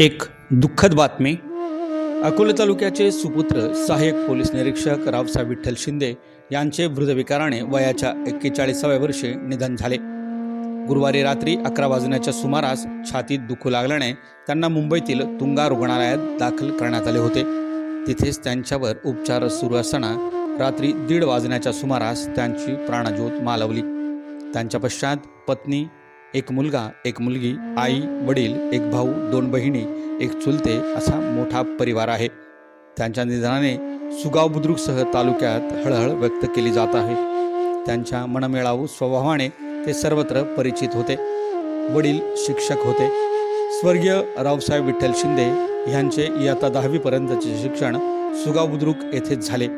एक दुःखद बातमी. अकोले तालुक्याचे सुपुत्र सहाय्यक पोलीस निरीक्षक रावसाहेब विठ्ठल शिंदे यांचे हृदयविकाराने वयाच्या एक्केचाळीसाव्या वर्षी निधन झाले. गुरुवारी रात्री अकरा वाजण्याच्या सुमारास छातीत दुखू लागल्याने त्यांना मुंबईतील तुंगा रुग्णालयात दाखल करण्यात आले होते. तिथेच त्यांच्यावर उपचार सुरू असताना रात्री दीड वाजण्याच्या सुमारास त्यांची प्राणज्योत मालवली. त्यांच्या पश्चात पत्नी एक मुलगा एक मुलगी आई वडील एक भाऊ दोन बहिणी एक चुलते असा मोठा परिवार आहे. त्यांच्या निधनाने सुगाव बुद्रुकसह तालुक्यात हळहळ व्यक्त केली जात आहे. त्यांच्या मनमिळावू स्वभावाने ते सर्वत्र परिचित होते. वडील शिक्षक होते. स्वर्गीय रावसाहेब विठ्ठल शिंदे यांचे इयत्ता दहावीपर्यंतचे शिक्षण सुगाव बुद्रुक येथेच झाले.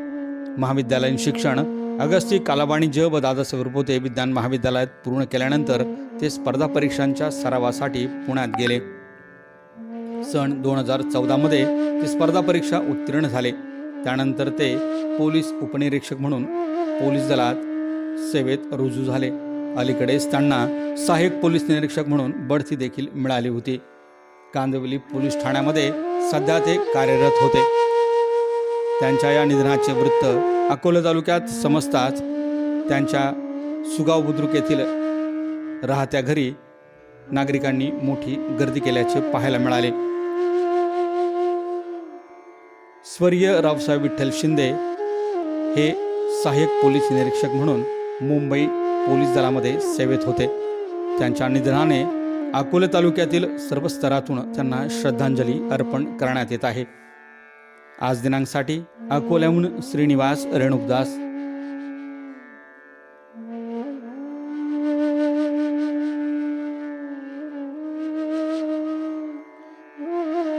महाविद्यालयीन शिक्षण अगस्ती कालावाणिज्य व दादासाहेब रुपोते विज्ञान महाविद्यालयात पूर्ण केल्यानंतर ते स्पर्धा परीक्षांच्या सरावासाठी पुण्यात गेले. सन दोन हजार चौदामध्ये ते स्पर्धा परीक्षा उत्तीर्ण झाले. त्यानंतर ते पोलीस उपनिरीक्षक म्हणून पोलीस दलात सेवेत रुजू झाले. अलीकडेच त्यांना सहाय्यक पोलीस निरीक्षक म्हणून बढती देखील मिळाली होती. कांदिवली पोलीस ठाण्यामध्ये सध्या ते कार्यरत होते. त्यांच्या या निधनाचे वृत्त अकोला तालुक्यात समजताच त्यांच्या सुगाव बुद्रुक येथील राहत्या घरी नागरिकांनी मोठी गर्दी केल्याचे पाहायला मिळाले. स्वर्गीय रावसाहेब विठ्ठल शिंदे हे सहाय्यक पोलीस निरीक्षक म्हणून मुंबई पोलीस दलामध्ये सेवेत होते. त्यांच्या निधनाने अकोले तालुक्यातील सर्व स्तरातून त्यांना श्रद्धांजली अर्पण करण्यात येत आहे. आज दिनांकसाठी अकोल्याहून श्रीनिवास रेणुकदास